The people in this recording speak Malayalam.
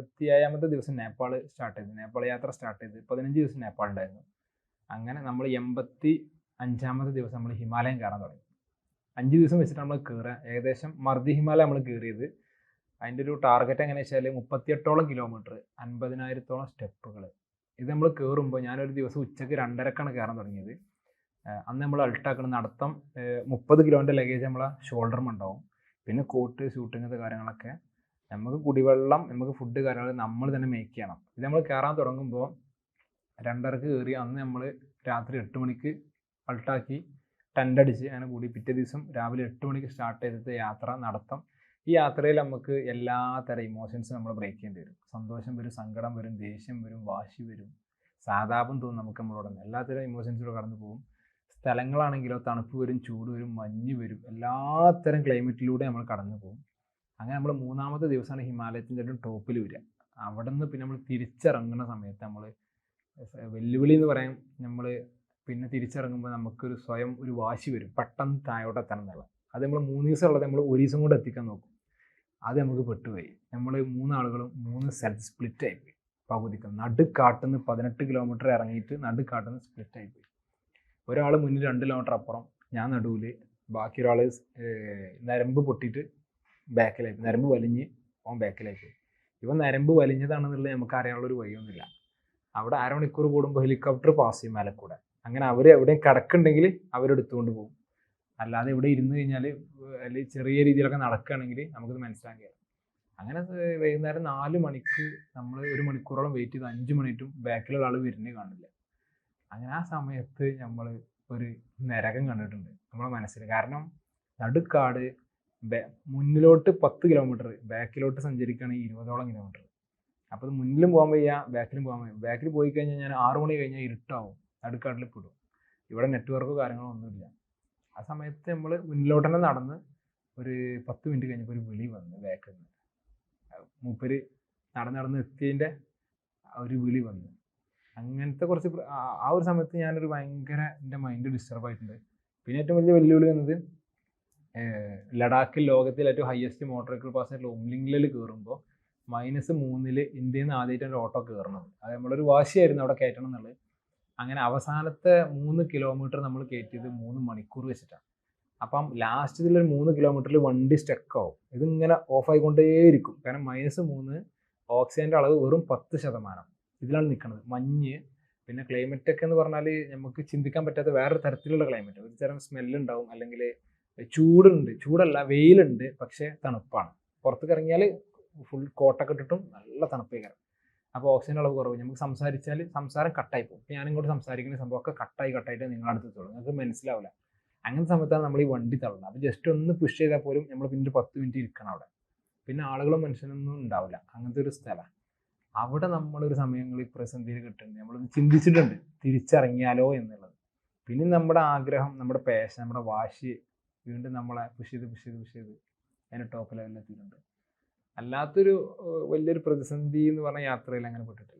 ഇരുപത്തി ഏഴാമത്തെ ദിവസം നേപ്പാൾ സ്റ്റാർട്ട് ചെയ്തു. നേപ്പാൾ യാത്ര സ്റ്റാർട്ട് ചെയ്ത് പതിനഞ്ച് ദിവസം നേപ്പാൾ ഉണ്ടായിരുന്നു അങ്ങനെ നമ്മൾ എൺപത്തി അഞ്ചാമത്തെ ദിവസം നമ്മൾ ഹിമാലയം കയറാൻ തുടങ്ങി. അഞ്ച് ദിവസം വെച്ചിട്ട് നമ്മൾ കയറുക. ഏകദേശം മർദി ഹിമാലയം നമ്മൾ കയറിയത് അതിന്റെ ഒരു ടാർഗറ്റ് എങ്ങനെ വെച്ചാൽ മുപ്പത്തിയെട്ടോളം കിലോമീറ്റർ അൻപതിനായിരത്തോളം സ്റ്റെപ്പുകൾ ഇത് നമ്മൾ കയറുമ്പോൾ ഞാനൊരു ദിവസം ഉച്ചയ്ക്ക് രണ്ടരക്കാണ് കയറാൻ തുടങ്ങിയത്. അന്ന് നമ്മൾ അൾട്ടാക്കണ നടത്തം മുപ്പത് കിലോന്റെ ലഗേജ് നമ്മളെ ഷോൾഡറും ഉണ്ടാവും. പിന്നെ കോട്ട് ഷൂട്ടിങ്ങത്തെ കാര്യങ്ങളൊക്കെ നമുക്ക് കുടിവെള്ളം നമുക്ക് ഫുഡ് കാര്യങ്ങൾ നമ്മൾ തന്നെ മേക്ക് ചെയ്യണം. ഇത് നമ്മൾ കയറാൻ തുടങ്ങുമ്പോൾ രണ്ടരക്ക് കയറി അന്ന് നമ്മൾ രാത്രി എട്ട് മണിക്ക് അൾട്ടാക്കി ടെന്റ് അടിച്ച് അങ്ങനെ കൂടി പിറ്റേ ദിവസം രാവിലെ എട്ട് മണിക്ക് സ്റ്റാർട്ട് ചെയ്തിട്ട് യാത്ര നടത്തും. ഈ യാത്രയിൽ നമുക്ക് എല്ലാ തരം ഇമോഷൻസും നമ്മൾ ബ്രേക്ക് ചെയ്യേണ്ടി വരും. സന്തോഷം വരും സങ്കടം വരും ദേഷ്യം വരും വാശി വരും സാതാപം തോന്നും നമുക്ക് നമ്മളോട് എല്ലാ എല്ലാത്തരം ഇമോഷൻസിലൂടെ കടന്നു പോകും. സ്ഥലങ്ങളാണെങ്കിലോ തണുപ്പ് വരും ചൂട് വരും മഞ്ഞ് വരും എല്ലാത്തരം ക്ലൈമറ്റിലൂടെ നമ്മൾ കടന്നു പോകും. അങ്ങനെ നമ്മൾ മൂന്നാമത്തെ ദിവസമാണ് ഹിമാലയത്തിന്റെ ഒരു ടോപ്പിൽ വരിക. അവിടെ നിന്ന് പിന്നെ നമ്മൾ തിരിച്ചിറങ്ങുന്ന സമയത്ത് നമ്മൾ വെല്ലുവിളി എന്ന് പറയാൻ നമ്മൾ പിന്നെ തിരിച്ചിറങ്ങുമ്പോൾ നമുക്കൊരു സ്വയം ഒരു വാശി വരും. പെട്ടെന്ന് താഴോട്ട് എത്തണം എന്നുള്ള അത് നമ്മൾ മൂന്ന് ദിവസം ഉള്ളത് നമ്മൾ ഒരു ദിവസം കൊണ്ട് എത്തിക്കാൻ നോക്കും. അത് നമുക്ക് പെട്ടുപോയി. നമ്മൾ മൂന്നാളുകളും മൂന്ന് സ്ഥലത്ത് സ്പ്ലിറ്റ് ആയിപ്പോയി പകുതിക്ക്. നടുക്കാട്ടുന്ന് പതിനെട്ട് കിലോമീറ്റർ ഇറങ്ങിയിട്ട് നടുക്കാട്ടുന്ന് സ്പ്ലിറ്റ് ആയിപ്പോയി ഒരാൾ മുന്നിൽ രണ്ട് കിലോമീറ്റർ അപ്പുറം ഞാൻ നടുവിൽ ബാക്കി ഒരാൾ നരമ്പ് പൊട്ടിയിട്ട് ബാക്കിലായി നരമ്പ് വലിഞ്ഞ് ഓൻ ബാക്കിലായി പോയി നരമ്പ് വലിഞ്ഞതാണെന്നുള്ളത് നമുക്ക് അറിയാനുള്ളൊരു വഴിയൊന്നുമില്ല. അവിടെ അരമണിക്കൂർ കൂടുമ്പോൾ ഹെലികോപ്റ്റർ പാസ് ചെയ്യും മേലക്കൂടെ അങ്ങനെ അവർ എവിടെയും കിടക്കുന്നുണ്ടെങ്കിൽ അവരെടുത്തുകൊണ്ട് പോകും. അല്ലാതെ ഇവിടെ ഇരുന്ന് കഴിഞ്ഞാൽ അല്ലെങ്കിൽ ചെറിയ രീതിയിലൊക്കെ നടക്കുകയാണെങ്കിൽ നമുക്കത് മനസ്സിലാക്കിയാൽ അങ്ങനെ വൈകുന്നേരം നാല് മണിക്ക് നമ്മൾ ഒരു മണിക്കൂറോളം വെയിറ്റ് ചെയ്ത് അഞ്ച് മണിയിട്ടും ബാക്കിലുള്ള ആൾ വരുന്നേ കാണില്ല. അങ്ങനെ ആ സമയത്ത് നമ്മൾ ഒരു നരകം കണ്ടിട്ടുണ്ട്. നമ്മുടെ മനസ്സിൽ കാരണം നടുക്കാട് മുന്നിലോട്ട് പത്ത് കിലോമീറ്റർ ബാക്കിലോട്ട് സഞ്ചരിക്കുകയാണെങ്കിൽ ഇരുപതോളം കിലോമീറ്റർ അപ്പോൾ അത് മുന്നിലും പോകാൻ വയ്യ ബാക്കിലും പോകാൻ വയ്യ. ബാക്കിൽ പോയി കഴിഞ്ഞാൽ ഞാൻ ആറ് മണി കഴിഞ്ഞാൽ ഇരുട്ടാവും. നടുക്കാട്ടിൽ പെടും. ഇവിടെ നെറ്റ്വർക്കോ കാര്യങ്ങളോ ഒന്നുമില്ല. ആ സമയത്ത് നമ്മൾ മുന്നിലോട്ട് തന്നെ നടന്ന് ഒരു പത്ത് മിനിറ്റ് കഴിഞ്ഞപ്പോൾ ഒരു വിളി വന്നു ബാക്കിൽ നിന്ന് മൂപ്പര് നടന്ന് നടന്ന് എത്തിയതിന്റെ ഒരു വിളി വന്നു. അങ്ങനത്തെ കുറച്ച് ആ- ഒരു സമയത്ത് ഞാനൊരു ഭയങ്കര എന്റെ മൈൻഡ് ഡിസ്റ്റർബ് ആയിട്ടുണ്ട്. പിന്നെ ഏറ്റവും വലിയ വെല്ലുവിളി വന്നത് ഏഹ് ലഡാക്കിൽ ലോകത്തിലെ ഏറ്റവും ഹയസ്റ്റ് മോട്ടോർ വെഹിക്കിൾ പാസഞ്ചർ ഒംലിംഗ്ലിൽ കയറുമ്പോൾ മൈനസ് മൂന്നിൽ ഇന്ത്യയിൽ നിന്ന് ആദ്യമായിട്ടാണ് ഓട്ടോ കയറുന്നത്. അത് നമ്മളൊരു വാശിയായിരുന്നു അവിടെ കയറ്റണം എന്നുള്ളത്. അങ്ങനെ അവസാനത്തെ മൂന്ന് കിലോമീറ്റർ നമ്മൾ കയറ്റിയത് മൂന്ന് മണിക്കൂർ വെച്ചിട്ടാണ്. അപ്പം ലാസ്റ്റ് ഇതിലൊരു മൂന്ന് കിലോമീറ്ററിൽ വണ്ടി സ്റ്റക്ക് ആവും. ഇതിങ്ങനെ ഓഫ് ആയിക്കൊണ്ടേയിരിക്കും. കാരണം മൈനസ് മൂന്ന് ഓക്സിജന്റെ അളവ് വെറും പത്ത് ശതമാനം. ഇതിലാണ് നിൽക്കുന്നത്. മഞ്ഞ് പിന്നെ ക്ലൈമറ്റ് ഒക്കെ എന്ന് പറഞ്ഞാൽ നമുക്ക് ചിന്തിക്കാൻ പറ്റാത്ത വേറെ തരത്തിലുള്ള ക്ലൈമറ്റ് ഒരു തരം സ്മെല്ലുണ്ടാവും അല്ലെങ്കിൽ ചൂടുണ്ട്. ചൂടല്ല വെയിലുണ്ട്. പക്ഷേ തണുപ്പാണ്. പുറത്തേക്ക് ഇറങ്ങിയാൽ ഫുൾ കോട്ടൊക്കെ ഇട്ടിട്ടും നല്ല തണുപ്പേക്കാരം അപ്പോൾ ഓക്സിജൻ അളവ് കുറവ്. നമുക്ക് സംസാരിച്ചാൽ സംസാരം കട്ടായി പോകും. ഇപ്പം ഞാനിങ്ങോട്ട് സംസാരിക്കുന്ന സംഭവമൊക്കെ കട്ടായി കട്ടായിട്ട് നിങ്ങളുടെ അടുത്ത് എത്തുള്ളൂ. നിങ്ങൾക്ക് മനസ്സിലാവില്ല. അങ്ങനെ സമയത്താണ് നമ്മൾ ഈ വണ്ടി തള്ളുന്നത്. അപ്പോൾ ജസ്റ്റ് ഒന്ന് പുഷ് ചെയ്താൽ പോലും നമ്മൾ പിന്നെ പത്ത് മിനിറ്റ് ഇരിക്കണം അവിടെ. പിന്നെ ആളുകളും മനുഷ്യനൊന്നും ഉണ്ടാവില്ല. അങ്ങനത്തെ ഒരു സ്ഥലമാണ് അവിടെ നമ്മളൊരു സമയങ്ങളിൽ പ്രതിസന്ധിയിൽ കിട്ടുന്നുണ്ട്. നമ്മളൊന്ന് ചിന്തിച്ചിട്ടുണ്ട്. തിരിച്ചറിഞ്ഞാലോ എന്നുള്ളത്. പിന്നെ നമ്മുടെ ആഗ്രഹം നമ്മുടെ പേശ നമ്മുടെ വാശി വീണ്ടും നമ്മളെ പുഷ് ചെയ്ത് പുഷ് ചെയ്ത് പുഷ് ചെയ്ത് അതിന് ടോപ്പ് ലെവലിൽ എത്തിയിട്ടുണ്ട്. അല്ലാത്തൊരു വലിയൊരു പ്രതിസന്ധി എന്ന് പറഞ്ഞ യാത്രയിൽ അങ്ങനെ പെട്ടിട്ടില്ല.